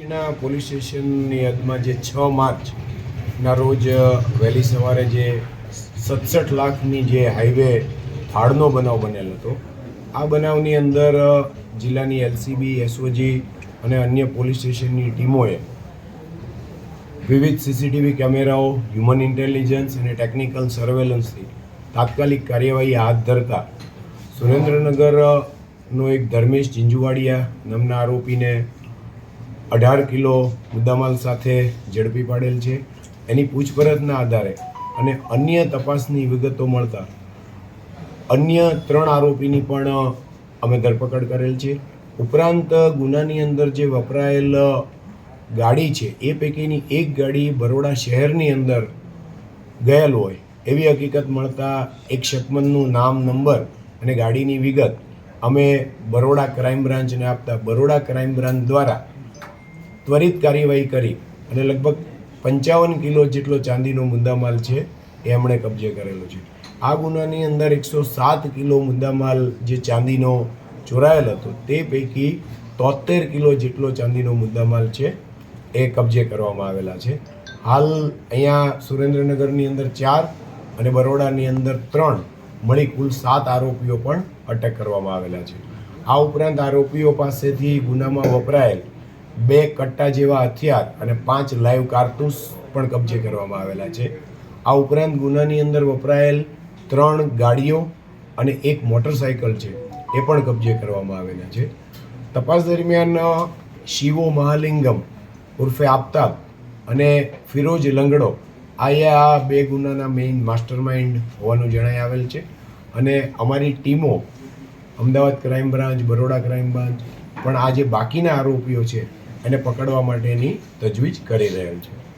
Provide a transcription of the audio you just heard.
ના પોલીસ સ્ટેશનની હદમાં જે છ માર્ચના રોજ વહેલી સવારે જે સડસઠ લાખની જે હાઈવે ફાળનો બનાવ બનેલો હતો, આ બનાવની અંદર જિલ્લાની એલસીબી, એસઓજી અને અન્ય પોલીસ સ્ટેશનની ટીમોએ વિવિધ સીસીટીવી કેમેરાઓ, હ્યુમન ઇન્ટેલિજન્સ અને ટેકનિકલ સર્વેલન્સથી તાત્કાલિક કાર્યવાહી હાથ ધરતા સુરેન્દ્રનગરનો એક ધર્મેશ ઝીંઝુવાડિયા નામના આરોપીને અઢાર કિલો મુદ્દામાલ સાથે ઝડપી પાડેલ છે. એની પૂછપરછના આધારે અને અન્ય તપાસની વિગતો મળતા અન્ય ત્રણ આરોપીની પણ અમે ધરપકડ કરેલ છે. ઉપરાંત ગુનાની અંદર જે વપરાયેલ ગાડી છે, એ પૈકીની એક ગાડી બરોડા શહેરની અંદર ગયેલ હોય, એવી હકીકત મળતા એક શકમનનું નામ, નંબર અને ગાડીની વિગત અમે બરોડા ક્રાઇમ બ્રાન્ચને આપતા બરોડા ક્રાઇમ બ્રાન્ચ દ્વારા ત્વરિત કાર્યવાહી કરી અને લગભગ પંચાવન કિલો જેટલો ચાંદીનો મુદ્દામાલ છે એ એમણે કબજે કરેલો છે. આ ગુનાની અંદર એકસો સાત કિલો મુદ્દામાલ જે ચાંદીનો ચોરાયેલ હતો તે પૈકી તોતેર કિલો જેટલો ચાંદીનો મુદ્દામાલ છે એ કબજે કરવામાં આવેલા છે. હાલ અહીંયા સુરેન્દ્રનગરની અંદર ચાર અને બરોડાની અંદર ત્રણ મળી કુલ સાત આરોપીઓ પણ અટક કરવામાં આવેલા છે. આ ઉપરાંત આરોપીઓ પાસેથી ગુનામાં વપરાયેલ બે કટ્ટા જેવા હથિયાર અને પાંચ લાઈવ કારતૂસ પણ કબજે કરવામાં આવેલા છે. આ ઉપરાંત ગુનાની અંદર વપરાયેલ ત્રણ ગાડીઓ અને એક મોટરસાયકલ છે, એ પણ કબજે કરવામાં આવેલા છે. તપાસ દરમિયાન શિવો મહાલિંગમ ઉર્ફે આફતાબ અને ફિરોજ લંગડો આયા આ બે ગુનાના મેઇન માસ્ટર માઇન્ડ હોવાનું જણાઈ આવેલ છે. અને અમારી ટીમો, Ahmedabad crime branch Baroda crime branch પણ આ જે બાકીના આરોપીઓ છે એને પકડવા માટેની તજવીજ કરી રહેલ છે.